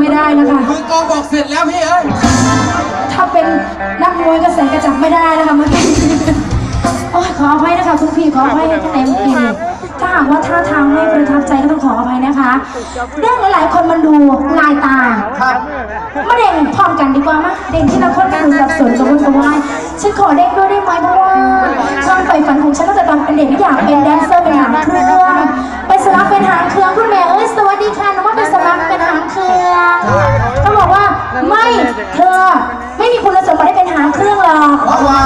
ไม่ได้นะคะ มือกองบอกเสร็จแล้วพี่เอ้ยถ้าเป็นนักมวยกระแสกระจับไม่ได้นะคะเมื่อกี้โอ้ยขออภัยนะคะคุณพี่ขออภัยที่ไหนเมื่อกี้ถ้าหากว่าท่าทางไม่ประทับใจก็ต้องขออภัยนะคะ เรื่องหลายๆคนมันดูลายตาครับม่เด่นพร้อมกันดีกว่ามะเด่นที่ละคนคือสับสนกระวนกระวายฉันขอเด้งด้วยได้ไหมเพราะว่าความใฝ่ฝันของฉันตั้งแต่ตอนเป็นเด็กที่อยากเป็นแดนเซอร์เป็นหางเครื่องเป็นสลับเป็นหางเครื่องคุณแม่เอ้ยสวัสดีค่ะน้องว่า ไปสมัครเป็นหางเครื่องเขาบอกว่าไม่เธอไม่มีคุณสมบัติได้เป็นหางเครื่องหรอกเพราะว่า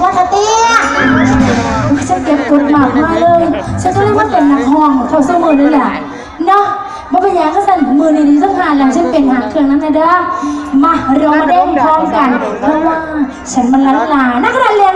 ว่าเธอเตี้ยฉันเก็บกดมากมากเลยฉันก็เรียกว่าเป็นนักห้องเขาเสมอนี่แหละเนาะมาเป็นยังก็สั่นมือในนี้สักผ่านแล้วฉันเป็นหางเครื่องนั้นนะเด้อมาเรามาเด้งพร้อมกันเพราะว่าฉันมันล้านลานักเรียน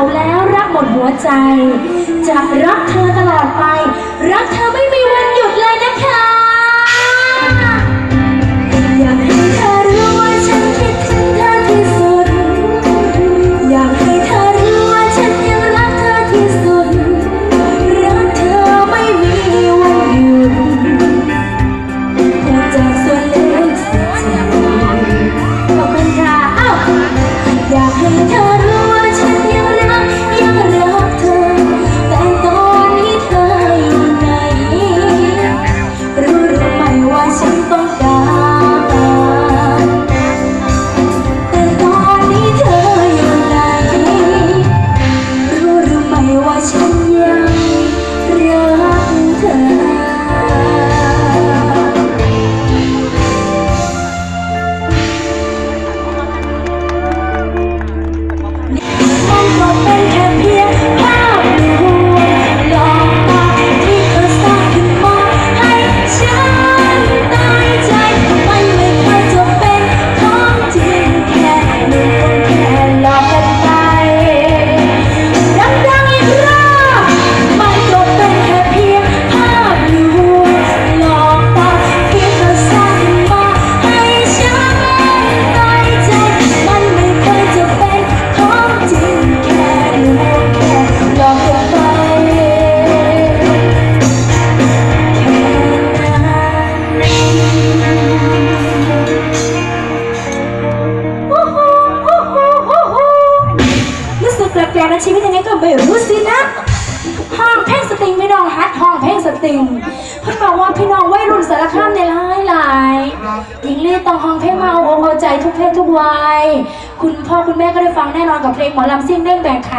าแล้วรักหมดหัวใจ จะรักเธอตลอดไป รักเธอไม่มีวันหยุดเลยนะคะ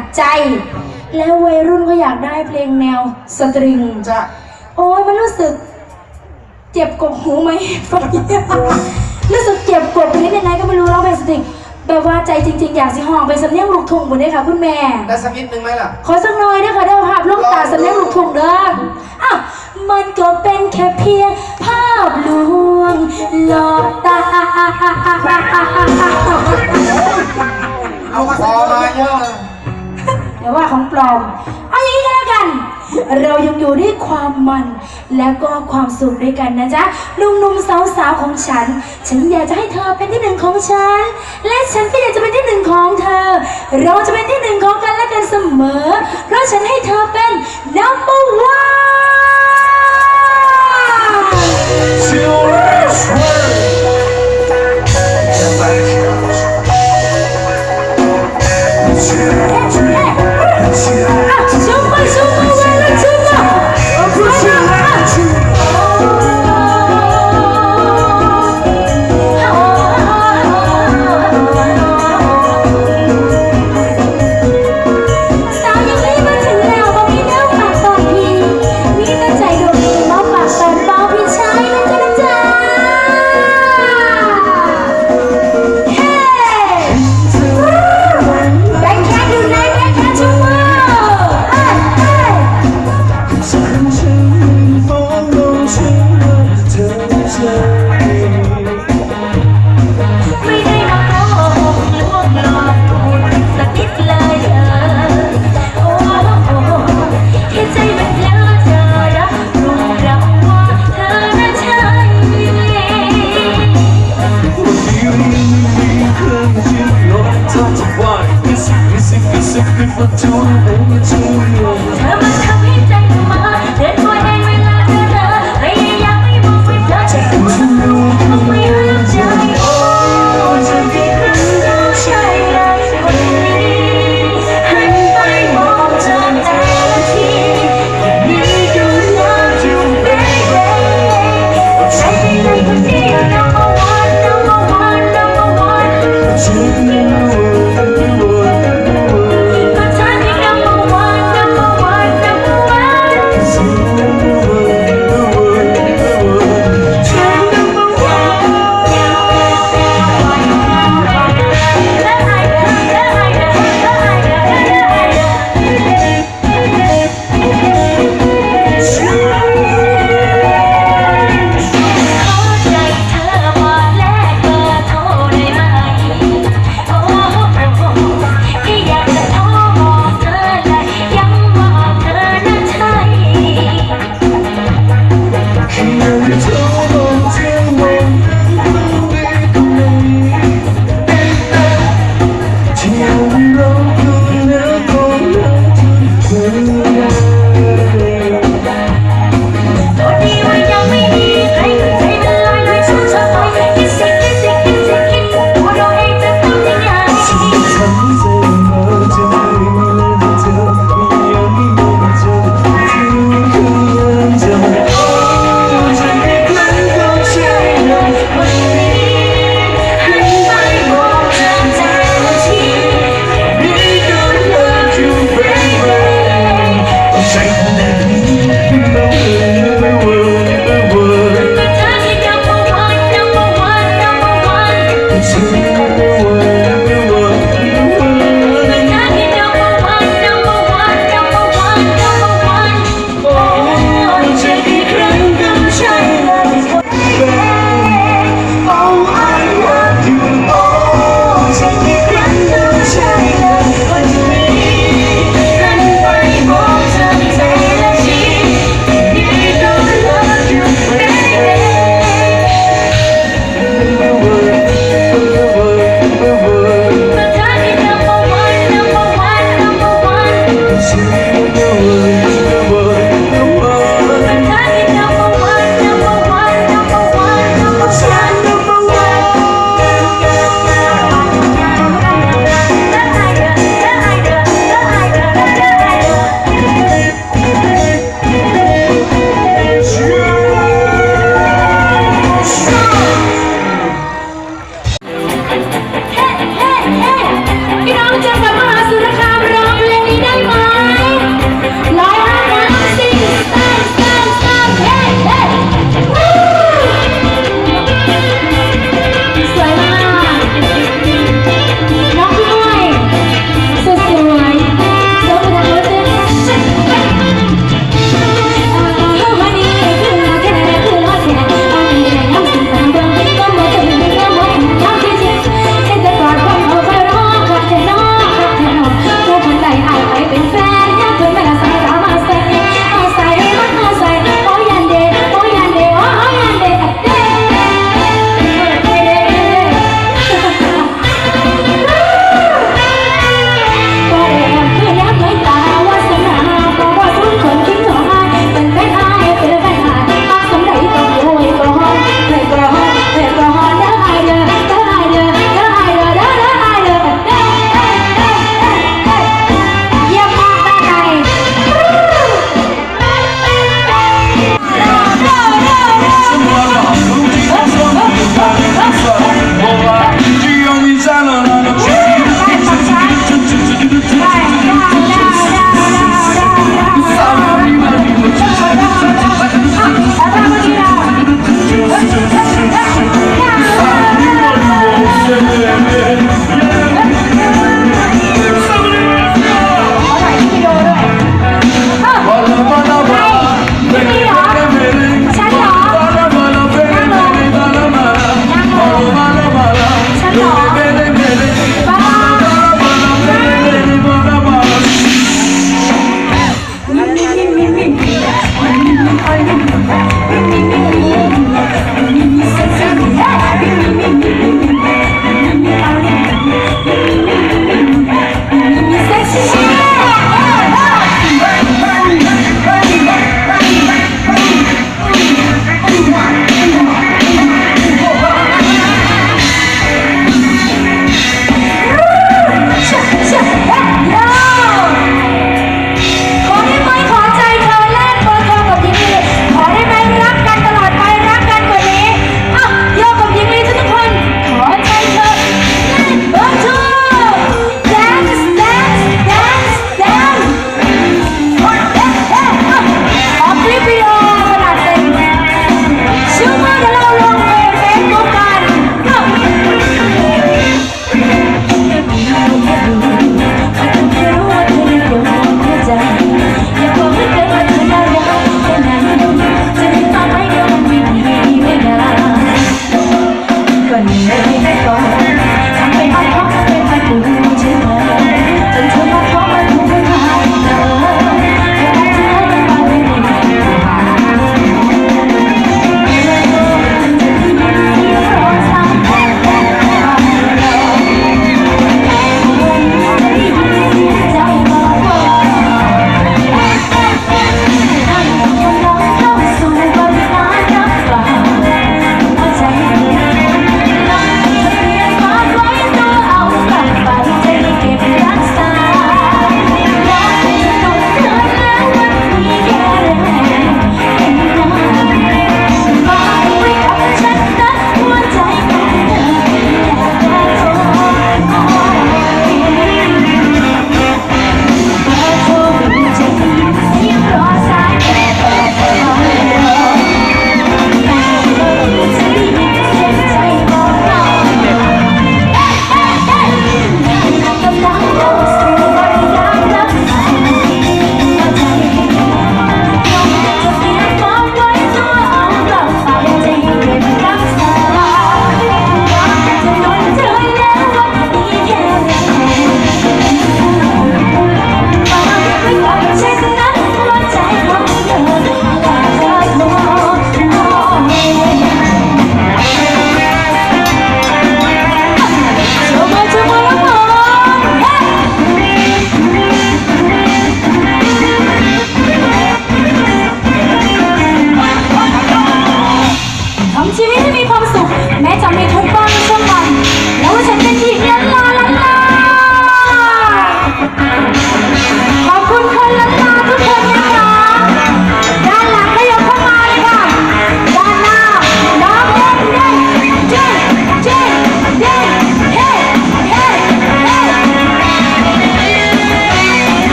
ด้งแบกขาดใจ แล้ววัยรุ่นก็อยากได้เพลงแนวสตริงจ้ะโอ้ยมันรู้สึก เจ็บกบหูไหมฟังเนี่ยรู้สึกเจ็บกบนิดยังไงก็ไม่รู้ร้องเพลงสตริงแบบว่าใจจริงๆ อยากสิห้องเป็นสำเนียงลูกทุ่งหมดเลยค่ะ คุณแม่ ได้สักนิดนึงไหมล่ะ ขอสักหน่อยนะคะได้ภาพลูกตาสำเนียงลูกทุ่งเด้ออ้าวมันก็เป็นแค่เพียงภาพลวงหลอกตา เอาคอมาเยอะ เลยเดี๋ยวว่าของปลอม เอาอย่างนี้ก็แล้วกัน เรายังอยู่ด้วยความมัน แล้วก็ความสุขด้วยกันนะจ๊ะหนุ่มๆสาวๆของฉัน ฉันอยากจะให้เธอเป็นที่หนึ่งของฉัน และฉันก็อยากจะเป็นที่หนึ่งของเธอ เราจะเป็นที่หนึ่งของกันและกันเสมอ เพราะฉันให้เธอเป็น number one คนนึ่งก่อน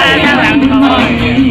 Bye.